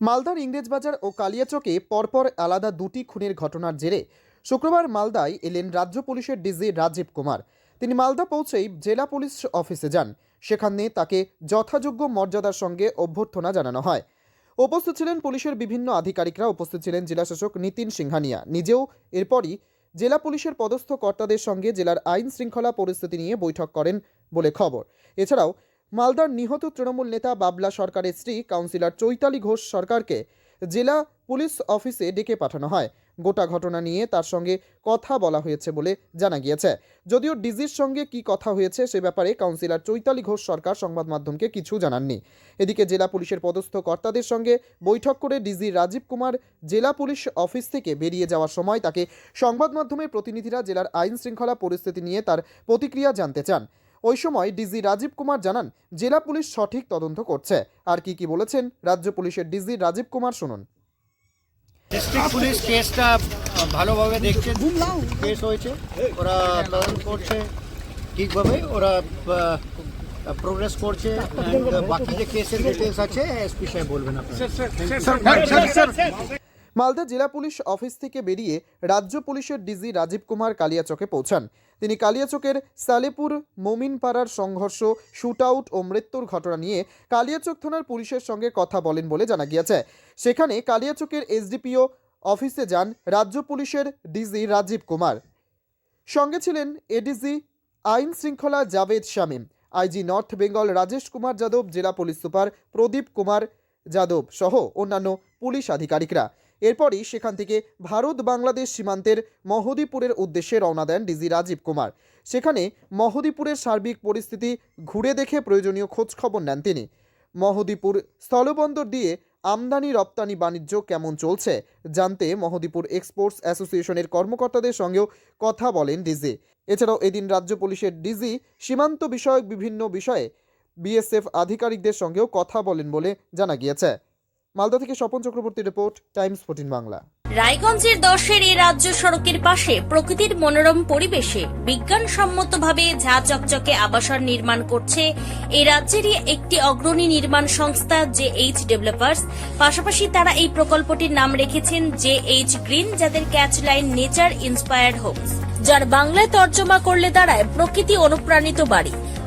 মালদার ইংরেজবাজার ও কালিয়াচকে পরপর আলাদা দুটি খুনের ঘটনার জেরে শুক্রবার মালদায় এলেন রাজ্য পুলিশের ডিজি রাজীব কুমার। তিনি মালদা পৌঁছেই জেলা পুলিশ অফিসে যান। সেখানে তাকে যথাযোগ্য মর্যাদার সঙ্গে অভ্যর্থনা জানানো হয়। উপস্থিত ছিলেন পুলিশের বিভিন্ন আধিকারিকরা। উপস্থিত ছিলেন জেলাশাসক নিতিন সিংহানিয়া। নিজেও এরপরই জেলা পুলিশের পদস্থ কর্তাদের সঙ্গে জেলার আইন শৃঙ্খলা পরিস্থিতি নিয়ে বৈঠক করেন বলে খবর। এছাড়াও মালদার নিহত তৃণমূল নেতা বাবলা সরকারের স্ত্রী কাউন্সিলর চৈতালি ঘোষ সরকারকে জেলা পুলিশ অফিসে ডেকে পাঠানো হয়। গোটা ঘটনা নিয়ে তার সঙ্গে কথা বলা হয়েছে বলে জানা গিয়েছে। যদিও ডিজির সঙ্গে কি কথা হয়েছে সে ব্যাপারে কাউন্সিলর চৈতালি ঘোষ সরকার সংবাদ মাধ্যমকে কিছু জানাননি। এদিকে জেলা পুলিশের পদস্থ কর্তাদের সঙ্গে বৈঠক করে ডিজি রাজীব কুমার জেলা পুলিশ অফিস থেকে বেরিয়ে যাওয়ার সময় তাকে সংবাদ মাধ্যমের প্রতিনিধিরা জেলার আইন শৃঙ্খলা পরিস্থিতি নিয়ে তার প্রতিক্রিয়া জানতে চান। ওই সময় ডিজি রাজীব কুমার জানান জেলা পুলিশ সঠিক তদন্ত করছে আর কি কি বলেছেন রাজ্য পুলিশের ডিজি রাজীব কুমার শুনুন ডিস্ট্রিক্ট পুলিশ কেসটা ভালোভাবে দেখছে কেস হয়েছে ওরা তদন্ত করছে ঠিকভাবে ওরা প্রোগ্রেস করছে বাকি যে কেসের ডিটেলস আছে এসপি সাহেব বলবেন আপনার মালদা জেলা পুলিশ অফিস থেকে বেরিয়ে রাজ্য পুলিশের ডিজি রাজীব কুমার কালিয়াচকে পৌঁছান। তিনি কালিয়াচকের সালেপুর মোমিনপাড়ার সংঘর্ষ শুট আউট ও মৃত্যুর ঘটনা নিয়ে কালিয়াচক থানার পুলিশের সঙ্গে কথা বলেন বলে জানা গিয়েছে। সেখানে কালিয়াচকের এসডিপিও অফিসে যান রাজ্য পুলিশের ডিজি রাজীব কুমার। সঙ্গে ছিলেন এডিজি আইন শৃঙ্খলা Javed Shamim, IG North Bengal Rajesh Kumar Yadav, জেলা পুলিশ সুপার প্রদীপ কুমার যাদব সহ অন্যান্য পুলিশ আধিকারিকরা। এরপরই সেখান থেকে ভারত বাংলাদেশ সীমান্তের মহদীপুরের উদ্দেশ্যে রওনা দেন ডিজি রাজীব কুমার। সেখানে মহদীপুরের সার্বিক পরিস্থিতি ঘুরে দেখে প্রয়োজনীয় খোঁজ খবর নেন তিনি। মহদীপুর স্থলবন্দর দিয়ে আমদানি রপ্তানি বাণিজ্য কেমন চলছে জানতে মহদীপুর এক্সপোর্টস অ্যাসোসিয়েশনের কর্মকর্তাদের সঙ্গেও কথা বলেন ডিজি। এছাড়াও এদিন রাজ্য পুলিশের ডিজি সীমান্ত বিষয়ক বিভিন্ন বিষয়ে বিএসএফ আধিকারিকদের সঙ্গেও কথা বলেন বলে জানা গিয়েছে। মালদা থেকে Swapan Chakraborty report, Times fourteen Bangla. রায়গঞ্জের দশের এই রাজ্য সড়কের পাশে প্রকৃতির মনোরম পরিবেশে বিজ্ঞানসম্মতভাবে ঝা চকচকে আবাসন নির্মাণ করছে এই রাজ্যেরই একটি অগ্রণী নির্মাণ সংস্থা জে এইচ ডেভেলপার্স। পাশাপাশি তারা এই প্রকল্পটির নাম রেখেছেন জে এইচ গ্রিন, যাদের catch line nature inspired homes, যার বাংলায় তর্জমা করলে দাঁড়ায় প্রকৃতি অনুপ্রাণিত বাড়ি।